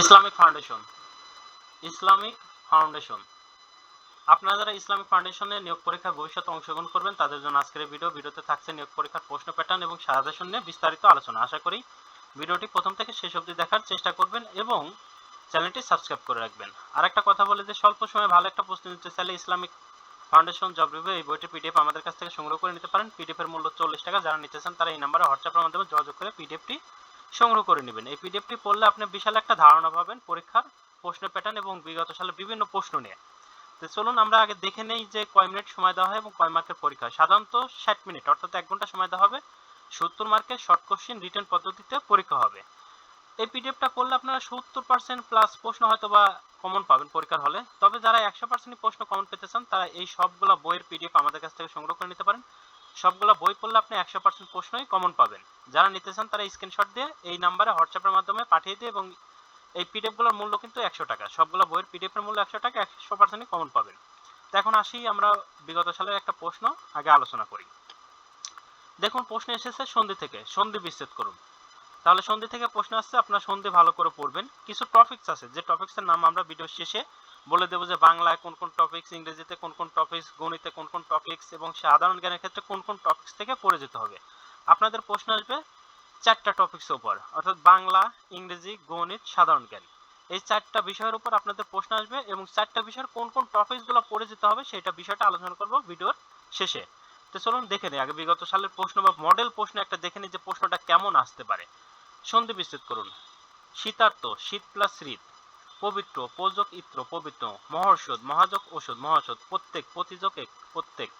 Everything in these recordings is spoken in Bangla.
Islamic foundation. Islamic foundation. আপনারা যারা ইসলামিক ফাউন্ডেশনে নিয়োগ পরীক্ষায় ভবিষ্যতে অংশগ্রহণ করবেন, তাদের জন্য আজকের ভিডিও। ভিডিওতে থাকছে নিয়োগ পরীক্ষার প্রশ্ন প্যাটার্ন এবং সাজেশন নিয়ে বিস্তারিত আলোচনা। আশা করি ভিডিওটি প্রথম থেকে শেষ অবধি দেখার চেষ্টা করবেন এবং চ্যানেলটি সাবস্ক্রাইব করে রাখবেন। আর একটা কথা বলে যে, স্বল্প সময়ে ভালো একটা প্রস্তুতি নিতে চাইলে ইসলামিক ফাউন্ডেশন জব রিভিউ এই বইটির পিডিএফ আমাদের কাছ থেকে সংগ্রহ করে নিতে পারেন। পিডিএফ এর মূল্য চল্লিশ টাকা। যারা নিতে চান তারা এই নাম্বারে হোয়াটসঅ্যাপের মাধ্যমে যোগাযোগ করে পিডিএফটি সংগ্রহ করে নেবেন। এই পিডিএফটি পড়লে আপনি বিশাল একটা ধারণা পাবেন পরীক্ষার প্রশ্ন প্যাটার্ন এবং বিগত সালে বিভিন্ন প্রশ্ন নিয়ে। তো চলুন আমরা আগে দেখে নেই যে কয় মিনিট সময় দেওয়া হয় এবং কয় মার্কের পরীক্ষা সাধারণত ষাট মিনিট, অর্থাৎ এক ঘণ্টা সময় দেওয়া হবে। সত্তর মার্কের শর্ট কোশ্চেন রিটার্ন পদ্ধতিতে পরীক্ষা হবে। এই পিডিএফটা করলে আপনারা সত্তর পার্সেন্ট প্লাস প্রশ্ন হয়তো বা কমন পাবেন পরীক্ষার হলে। তবে যারা একশো পার্সেন্ট প্রশ্ন কমন পেতে চান, তারা এই সবগুলা বইয়ের পিডিএফ আমাদের কাছ থেকে সংগ্রহ করে নিতে পারেন। সবগুলা বই পড়লে আপনি একশো পার্সেন্ট প্রশ্নই কমন পাবেন। যারা নিতে চান তারা স্ক্রিনশট দিয়ে এই নাম্বারে হোয়াটসঅ্যাপের মাধ্যমে পাঠিয়ে দিয়ে এবং এই পিডিএফগুলোর মূল্য কিন্তু একশো টাকা। সবগুলো বইয়ের পিডিএফ এর মূল্য একশো টাকা, একশো পার্সেন্টই কমন পাবেন। তো এখন আসি আমরা বিগত সালের একটা প্রশ্ন, আগে আলোচনা করি। দেখুন, প্রশ্ন এসেছে সন্ধি থেকে। সন্ধি বিচ্ছেদ করুন। তাহলে সন্ধি থেকে প্রশ্ন আসছে, আপনার সন্ধি ভালো করে পড়বেন। কিছু টপিকস আছে, যে টপিক্সের নাম আমরা ভিডিও শেষে বলে দেবো যে বাংলায় কোন কোন টপিকস ইংরেজিতে, কোন কোন টপিকস গণিতে, কোন কোন টপিকস এবং সাধারণ জ্ঞানের ক্ষেত্রে কোন কোন টপিকস থেকে পড়ে যেতে হবে। আপনাদের প্রশ্ন আসবে চারটা টপিকসের উপর, অর্থাৎ বাংলা, ইংরেজি, গণিত, সাধারণ জ্ঞান। এই চারটা বিষয়ের উপর আপনাদের প্রশ্ন আসবে এবং চারটা বিষয়ের কোন কোন টপিকসগুলো পড়ে যেতে হবে সেটা বিষয়টা আলোচনা করব ভিডিওর শেষে। তো চলুন দেখে নিই, আগে বিগত সালের প্রশ্ন বা মডেল প্রশ্ন একটা দেখে নিই যে প্রশ্নটা কেমন আসতে পারে। সন্ধি বিচ্ছেদ করুন। শীতার্থ, শীত প্লাস শীত। পবিত্র পোজক ইত্র, পবিত্র, মহর্ষদ, মহাজক ওষুধ মহাষদ প্রত্যেক, প্রতিযোগ এক, প্রত্যেক।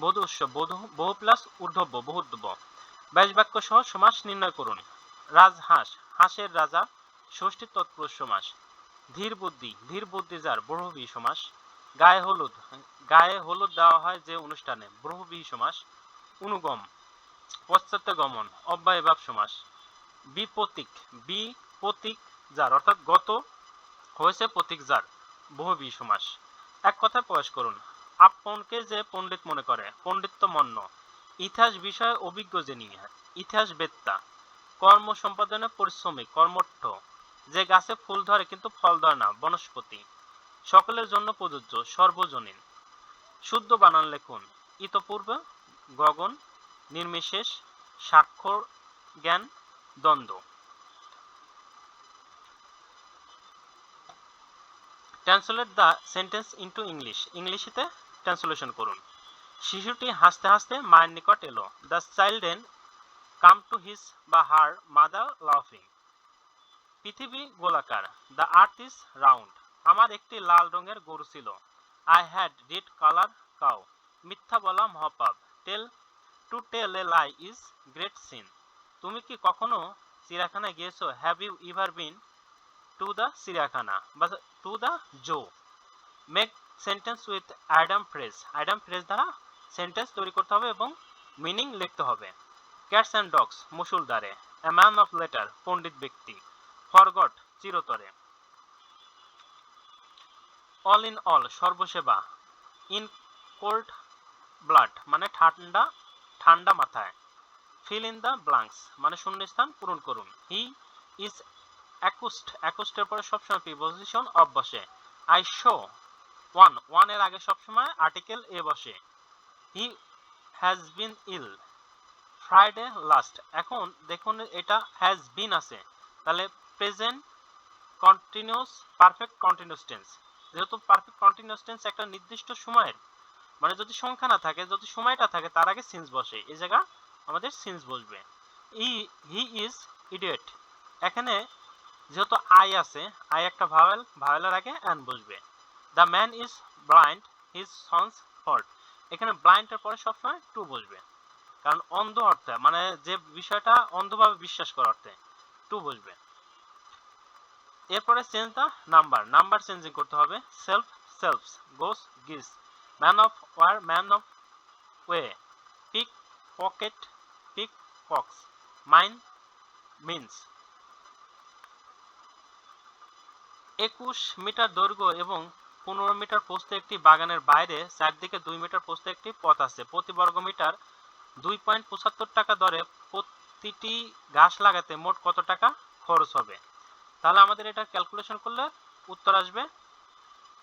বধূ উৎসব বধূ, বহু প্লাস ঊর্ধ্বব্য বহুদ্ধব্য বাইশ বাক্য সহ সমাস নির্ণয় করুন। রাজহাঁস হাঁসের রাজা, ষষ্ঠী তৎপুরুষ সমাস। ধীর বুদ্ধি ধীর বুদ্ধি যার বহুবী সমাস। গায়ে হলুদ গায়ে হলুদ দেওয়া হয় যে অনুষ্ঠানে বহুবী সমাস। অনুগম, পশ্চাত্য গমন, অব্যয়ভাব সমাস। বিপতিক বিপতিক যার অর্থাৎ গত হয়েছে প্রতীক যার বহুবী সমাস এক কথায় প্রকাশ করুন আপনকে যে পণ্ডিত মনে করে পণ্ডিত্য মন্য। ইতিহাস বিষয়ে অভিজ্ঞ যে নিয়ে, ইতিহাস বেত্তা। কর্ম সম্পাদনে পরিশ্রমিক কর্মঠ। যে গাছে ফুল ধরে কিন্তু ফল ধরে না, বনস্পতি। সকলের জন্য প্রযোজ্য, সর্বজনীন। শুদ্ধ বানান লেখুন, ইতপূর্বে গগন, নির্বিশেষ স্বাক্ষর জ্ঞান, দ্বন্দ্ব। Translate the sentence into English ইংলিশেতে translation করুন। শিশুটি হাসতে হাসতে মায়ের নিকট এলো। The children come to his বা হার মাদার লাফিং পৃথিবী গোলাকার। দ্য আর্থ ইজ রাউন্ড আমার একটি লাল রঙের গরু ছিল। I had red colour cow মিথ্যা বলা মহাপাপ। Tell to tell a lie is great sin তুমি কি কখনো চিড়িয়াখানায় গিয়েছো? Have you ever been to the চিড়িয়াখানা বা to the zoo make sentence with idiom phrase idiom phrase দ্বারা সেন্টেন্স তৈরি করতে হবে এবং মিনিং লিখতে হবে। ক্যাটস অ্যান্ড ডগস মুসুলদারে এ ম্যান অফ লেটার পণ্ডিত ব্যক্তি। ফরগট চিরতরে। অল ইন অল সর্বসেবা। ইন কোল্ড ব্লাড মানে ঠান্ডা ঠান্ডা মাথায়। ফিল ইন দ্য ব্লাঙ্কস মানে শূন্যস্থান পূরণ করুন। হি ইজ অ্যাকুস্ট পরে সবসময় প্রিপোজিশন আই শো ওয়ান আগে সবসময় আর্টিকেল এ বসে। He has been ill Friday last এখন দেখুন এটা হ্যাজ বিন আছে। তাহলে present continuous perfect continuous tense যেহেতু পারফেক্ট কন্টিনিউয়াস টেন্স একটা নির্দিষ্ট সময়ের মানে যদি সংখ্যা না থাকে, যদি সময়টা থাকে, তার আগে সিন্স বসে। এই জায়গা আমাদের সিন্স বসবে। ই হি ইজ ইডিয়েট এখানে যেহেতু আই আছে আই একটা ভাওয়েল, ভাওয়েলের আগে অ্যান বসবে। The man is blind his son's fault এখানে ব্লাইন্ডের পরে সবসময় টু বসবে। কারণ অন্ধ অর্থে মানে যে বিষয়টা অন্ধভাবে বিশ্বাস করা অর্থে টু বসবে। এরপরে change the number number changing করতে হবে। Self selfs goose geese man of war man of way pick pocket pick pox mine means একুশ মিটার দৈর্ঘ্য এবং পনেরো মিটার প্রস্থ একটি বাগানের বাইরে, চারদিকে দুই মিটার প্রস্থ একটি পথ আছে। প্রতি বর্গ মিটার দুই পয়েন্ট পঁচাত্তর টাকা দরে প্রতিটি গাছ লাগাতে মোট কত টাকা খরচ হবে? তাহলে আমাদের এটা ক্যালকুলেশন করলে উত্তর আসবে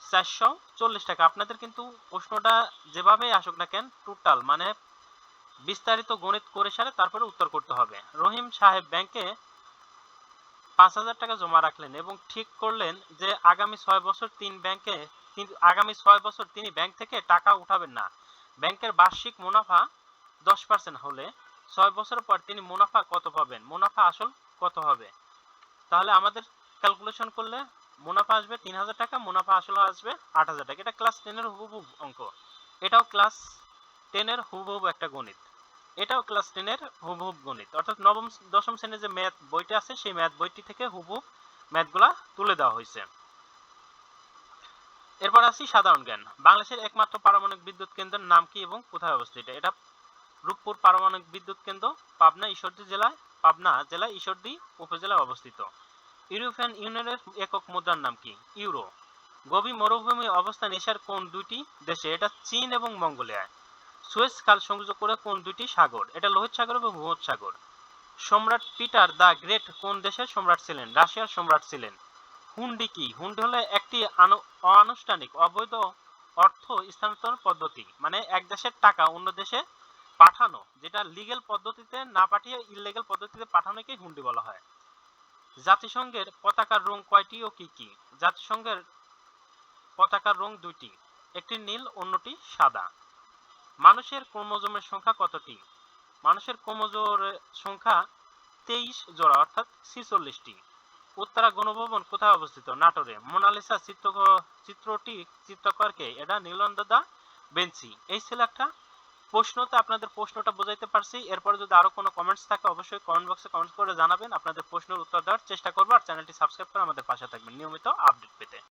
চারশো চল্লিশ টাকা। আপনাদের কিন্তু প্রশ্নটা যেভাবেই আসুক না কেন টোটাল মানে বিস্তারিত গণিত করে সারে তারপরে উত্তর করতে হবে। রহিম সাহেব ব্যাংকে পাঁচ হাজার টাকা জমা রাখলেন এবং ঠিক করলেন যে আগামী ছয় বছর তিন ব্যাংকে আগামী ছয় বছর তিনি ব্যাংক থেকে টাকা উঠাবেন না। ব্যাংকের বার্ষিক মুনাফা দশ পার্সেন্ট হলে ছয় বছর পর তিনি মুনাফা কত পাবেন? মুনাফা আসল কত হবে? তাহলে আমাদের ক্যালকুলেশন করলে মুনাফা আসবে তিন হাজার টাকা, মুনাফা আসলে আসবে আট হাজার টাকা। এটা ক্লাস টেনের হুবহু অঙ্ক এটাও ক্লাস টেনের হুবহু একটা গণিত। এটাও ক্লাস টেনের হুবহু গণিত। অর্থাৎ নবম, দশম শ্রেণির যে ম্যাথ বইটা আছে, সেই ম্যাথ বইটি থেকে হুবহু ম্যাথগুলা তুলে দেওয়া হয়েছে। এরপর আসি সাধারণ জ্ঞান। বাংলাদেশের একমাত্র পারমাণবিক বিদ্যুৎ কেন্দ্রের নাম কি এবং কোথায় অবস্থিত এটা? রূপপুর পারমাণবিক বিদ্যুৎ কেন্দ্র, পাবনা, ঈশ্বরদী জেলায়, পাবনা জেলা ঈশ্বরদী উপজেলায় অবস্থিত। ইউরোপিয়ান ইউনিয়নের একক মুদ্রার নাম কি? ইউরো। গভীর মরুভূমি অবস্থান এশিয়ার কোন দুইটি দেশে? এটা চীন এবং মঙ্গোলিয়ায়। সুয়েজ খাল সংযোগ করে কোন দুইটি সাগর? এটা লোহিত সাগর এবং ভূমধ্য সাগর। সম্রাট পিটার দা গ্রেট কোন দেশের সম্রাট ছিলেন? রাশিয়ার সম্রাট ছিলেন। হুন্ডি কি? হুন্ডি হলো একটি অনানুষ্ঠানিক অবৈধ অর্থ স্থানান্তর পদ্ধতি। মানে এক দেশের টাকা অন্য দেশে পাঠানো, যেটা লিগেল পদ্ধতিতে না পাঠিয়ে ইললিগেল পদ্ধতিতে পাঠানোকে হুন্ডি বলা হয়। জাতিসংঘের পতাকার রং কয়টি ও কি কি? জাতিসংঘের পতাকার রং দুইটি, একটি নীল, অন্যটি সাদা। মানুষের ক্রোমোজোমের সংখ্যা কতটি? মানুষের ক্রোমোজোমের সংখ্যা তেইশ জোড়া, অর্থাৎ ছিচল্লিশটি। উত্তরা গণভবন কোথায় অবস্থিত? নাটোরে। মোনালিসা চিত্র চিত্রটি চিত্রকরকে এটা নীলন্দ দা বেঞ্চি। এই ছিল একটা প্রশ্নতে আপনাদের প্রশ্নটা বোঝাইতে পারছি। এরপর যদি আরও কোনো কমেন্টস থাকে, অবশ্যই কমেন্ট বক্সে কমেন্ট করে জানাবেন। আপনাদের প্রশ্নের উত্তর দেওয়ার চেষ্টা করব, আর চ্যানেলটি সাবস্ক্রাইব করে আমাদের পাশে থাকবেন নিয়মিত আপডেট পেতে।